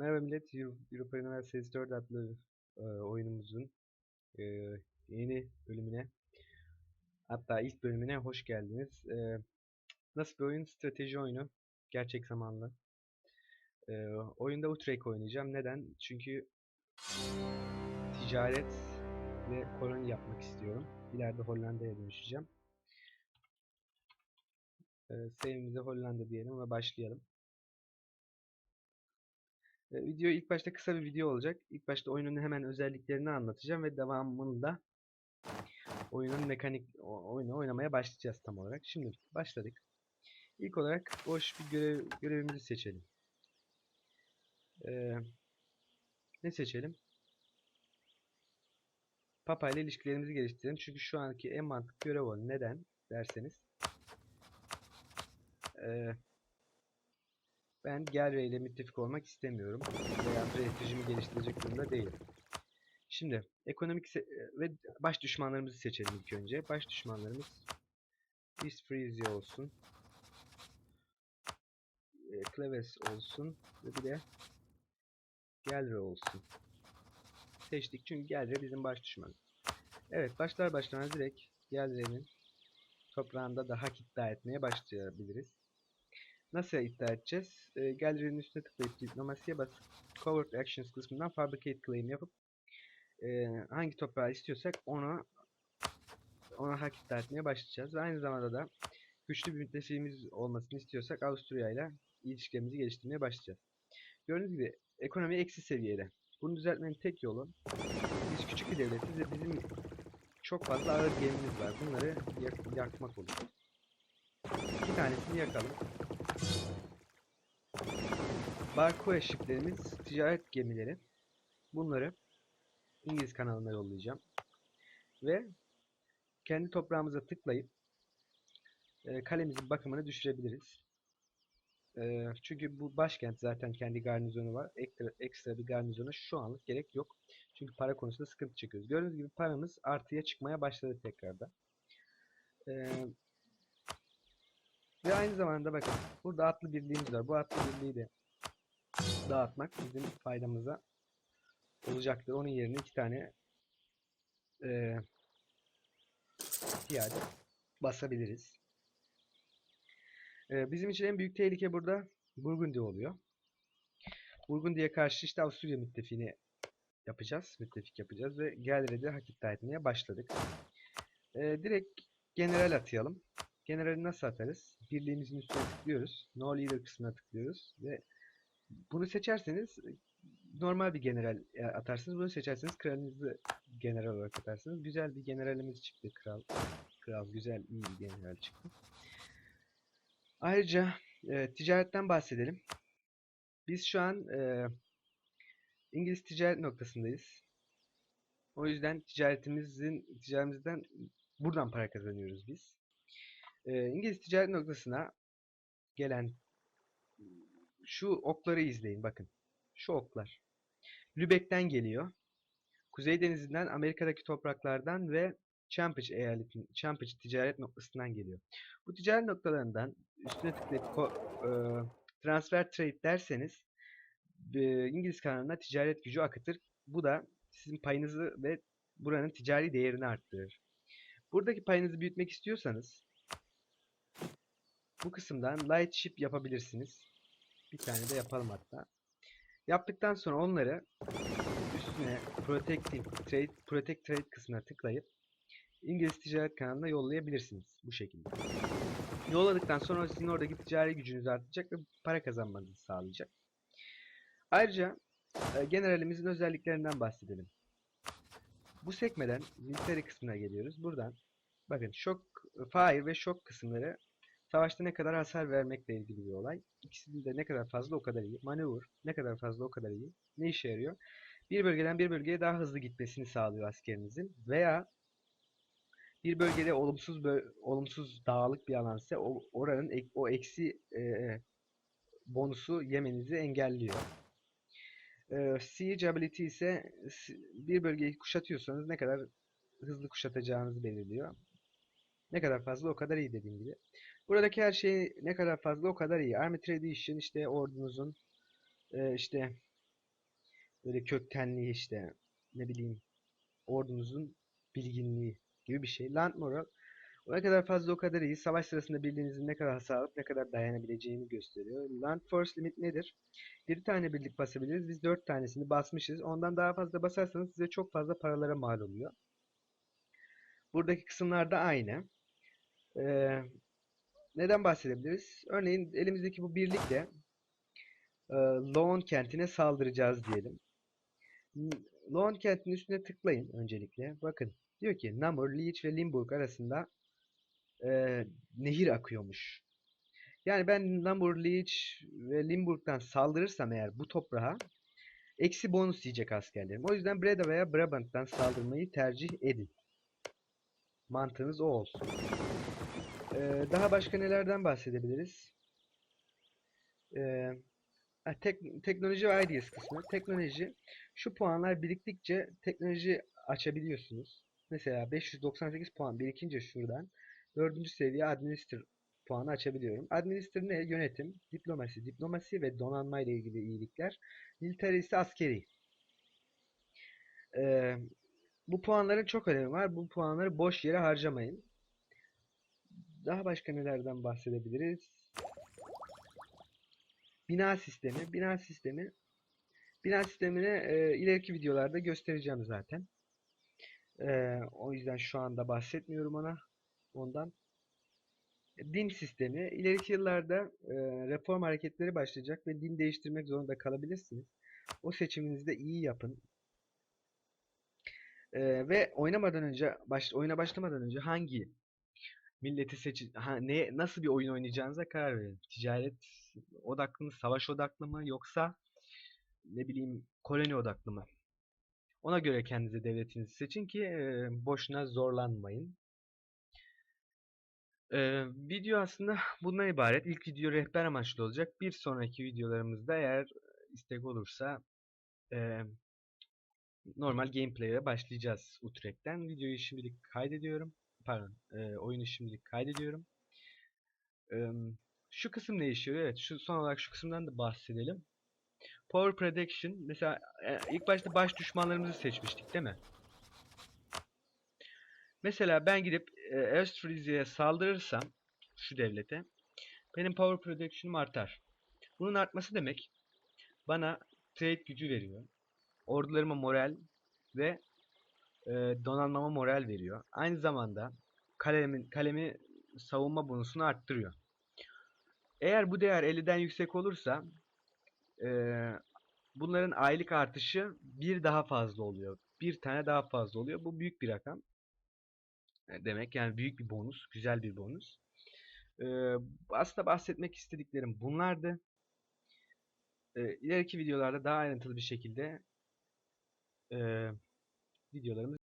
Merhaba millet, Euro- Europa Üniversitesi 4 adlı e, oyunumuzun e, yeni bölümüne hatta ilk bölümüne hoş geldiniz. E, nasıl bir oyun? Strateji oyunu. Gerçek zamanlı. E, oyunda Utrecht oynayacağım. Neden? Çünkü ticaret ve koloni yapmak istiyorum. İleride Hollanda'ya dönüşeceğim. E, save'imize Hollanda diyelim ve başlayalım. Video ilk başta kısa bir video olacak. İlk başta oyunun hemen özelliklerini anlatacağım ve devamında oyunun mekanik oyunu oynamaya başlayacağız tam olarak. Şimdi başladık. İlk olarak boş bir görev, görevimizi seçelim. Ee, ne seçelim? Papa ile ilişkilerimizi geliştirelim. Çünkü şu anki en mantıklı görev o. Neden derseniz. Ee, ben Gelre ile müttefik olmak istemiyorum. Veya prestijimi geliştirecek durumda değilim. Şimdi ekonomik se- ve baş düşmanlarımızı seçelim ilk önce. Baş düşmanlarımız East Frisia olsun. E, Cleves olsun ve bir de Gelre olsun. Seçtik çünkü Gelre bizim baş düşmanımız. Evet başlar başlamaz direkt Gelre'nin toprağında da hak iddia etmeye başlayabiliriz. Nasıl iddia edeceğiz? E, Gelre'nin üstüne tıklayıp diplomasiye basıp Covert Actions kısmından Fabricate Claim yapıp e, hangi toprağı istiyorsak ona ona hak iddia etmeye başlayacağız. Ve aynı zamanda da güçlü bir müttefiğimiz olmasını istiyorsak Avusturya ile ilişkilerimizi geliştirmeye başlayacağız. Gördüğünüz gibi ekonomi eksi seviyede. Bunu düzeltmenin tek yolu biz küçük bir devletiz ve bizim çok fazla ağır gemimiz var. Bunları yak- yakmak olur. İki tanesini yakalım. Barkua shiplerimiz ticaret gemileri. Bunları İngiliz kanalına yollayacağım. Ve kendi toprağımıza tıklayıp e, kalemizin bakımını düşürebiliriz. E, çünkü bu başkent zaten kendi garnizonu var. Ekstra, ekstra bir garnizona şu anlık gerek yok. Çünkü para konusunda sıkıntı çekiyoruz. Gördüğünüz gibi paramız artıya çıkmaya başladı tekrardan. E, ve aynı zamanda bakın burada atlı birliğimiz var. Bu atlı birliği de dağıtmak bizim faydamıza olacaktır. Onun yerine iki tane e, piyade basabiliriz. E, bizim için en büyük tehlike burada Burgundi oluyor. Burgundi'ye karşı işte Avusturya müttefiğini yapacağız. Müttefik yapacağız ve Gelre'de hak iddia etmeye başladık. E, direkt general atayalım. Generali nasıl atarız? Birliğimizin üstüne tıklıyoruz. No Leader kısmına tıklıyoruz ve bunu seçerseniz normal bir general e, atarsınız. Bunu seçerseniz kralınızı general olarak atarsınız. Güzel bir generalimiz çıktı kral. Kral güzel iyi bir general çıktı. Ayrıca e, ticaretten bahsedelim. Biz şu an e, İngiliz ticaret noktasındayız. O yüzden ticaretimizin ticaretimizden buradan para kazanıyoruz biz. E, İngiliz ticaret noktasına gelen şu okları izleyin bakın. Şu oklar. Lübeck'ten geliyor. Kuzey Denizi'nden, Amerika'daki topraklardan ve Cambridge eyaletin, Cambridge ticaret noktasından geliyor. Bu ticaret noktalarından üstüne tıklayıp e, transfer trade derseniz e, İngiliz kanalına ticaret gücü akıtır. Bu da sizin payınızı ve buranın ticari değerini arttırır. Buradaki payınızı büyütmek istiyorsanız bu kısımdan light ship yapabilirsiniz. Bir tane de yapalım hatta. Yaptıktan sonra onları üstüne Protecting Trade, Protect Trade kısmına tıklayıp İngiliz ticaret kanalına yollayabilirsiniz bu şekilde. Yolladıktan sonra sizin oradaki ticari gücünüz artacak ve para kazanmanızı sağlayacak. Ayrıca e, generalimizin özelliklerinden bahsedelim. Bu sekmeden military kısmına geliyoruz. Buradan bakın şok, fire ve şok kısımları savaşta ne kadar hasar vermekle ilgili bir olay. İkisinin de ne kadar fazla o kadar iyi. Manevur ne kadar fazla o kadar iyi. Ne işe yarıyor? Bir bölgeden bir bölgeye daha hızlı gitmesini sağlıyor askerinizin. Veya bir bölgede olumsuz bö- olumsuz dağlık bir alansa o oranın ek- o eksi e, bonusu yemenizi engelliyor. E, siege ability ise bir bölgeyi kuşatıyorsanız ne kadar hızlı kuşatacağınızı belirliyor. Ne kadar fazla o kadar iyi dediğim gibi. Buradaki her şey ne kadar fazla o kadar iyi. Army Tradition işte ordunuzun e, işte böyle köktenliği işte ne bileyim ordunuzun bilginliği gibi bir şey. Land moral o ne kadar fazla o kadar iyi. Savaş sırasında birliğinizin ne kadar hasar ne kadar dayanabileceğini gösteriyor. Land force limit nedir? 7 tane birlik basabiliriz. Biz 4 tanesini basmışız. Ondan daha fazla basarsanız size çok fazla paralara mal oluyor. Buradaki kısımlar da aynı. Ee, neden bahsedebiliriz? Örneğin elimizdeki bu birlikle e, Lone kentine saldıracağız diyelim. N- Lone kentinin üstüne tıklayın öncelikle. Bakın diyor ki Namur, Leech ve Limburg arasında e, nehir akıyormuş. Yani ben Namur, Leech ve Limburg'dan saldırırsam eğer bu toprağa eksi bonus yiyecek askerlerim. O yüzden Breda veya Brabant'tan saldırmayı tercih edin. Mantığınız o olsun. Ee, daha başka nelerden bahsedebiliriz? Ee, tek- teknoloji ve ideas kısmı. Teknoloji. Şu puanlar biriktikçe teknoloji açabiliyorsunuz. Mesela 598 puan birikince şuradan dördüncü seviye administer puanı açabiliyorum. Administer ne? Yönetim, diplomasi, diplomasi ve donanma ile ilgili iyilikler. Military ise askeri. Ee, bu puanların çok önemi var. Bu puanları boş yere harcamayın. Daha başka nelerden bahsedebiliriz? Bina sistemi. Bina sistemi. Bina sistemini e, ileriki videolarda göstereceğim zaten. E, o yüzden şu anda bahsetmiyorum ona. Ondan. Din sistemi. İleriki yıllarda e, reform hareketleri başlayacak ve din değiştirmek zorunda kalabilirsiniz. O seçiminizi de iyi yapın. E, ve oynamadan önce, baş, oyuna başlamadan önce hangi milleti seçin, ha, ne, nasıl bir oyun oynayacağınıza karar verin. Ticaret odaklı mı, savaş odaklı mı yoksa ne bileyim koloni odaklı mı? Ona göre kendinize devletinizi seçin ki e, boşuna zorlanmayın. E, video aslında bundan ibaret. İlk video rehber amaçlı olacak. Bir sonraki videolarımızda eğer istek olursa e, normal gameplay'e başlayacağız Utrecht'ten. Videoyu şimdilik kaydediyorum. Pardon, e, oyunu şimdilik kaydediyorum. E, şu kısım değişiyor. Evet, şu son olarak şu kısımdan da bahsedelim. Power Prediction. Mesela e, ilk başta baş düşmanlarımızı seçmiştik, değil mi? Mesela ben gidip e, Östfries'e saldırırsam şu devlete benim Power Prediction'um artar. Bunun artması demek bana trade gücü veriyor. Ordularıma moral ve e, donanmama moral veriyor. Aynı zamanda kalemin, kalemi savunma bonusunu arttırıyor. Eğer bu değer 50'den yüksek olursa e, bunların aylık artışı bir daha fazla oluyor. Bir tane daha fazla oluyor. Bu büyük bir rakam. E, Demek yani büyük bir bonus. Güzel bir bonus. E, aslında bahsetmek istediklerim bunlardı. E, ileriki videolarda daha ayrıntılı bir şekilde e, videolarımız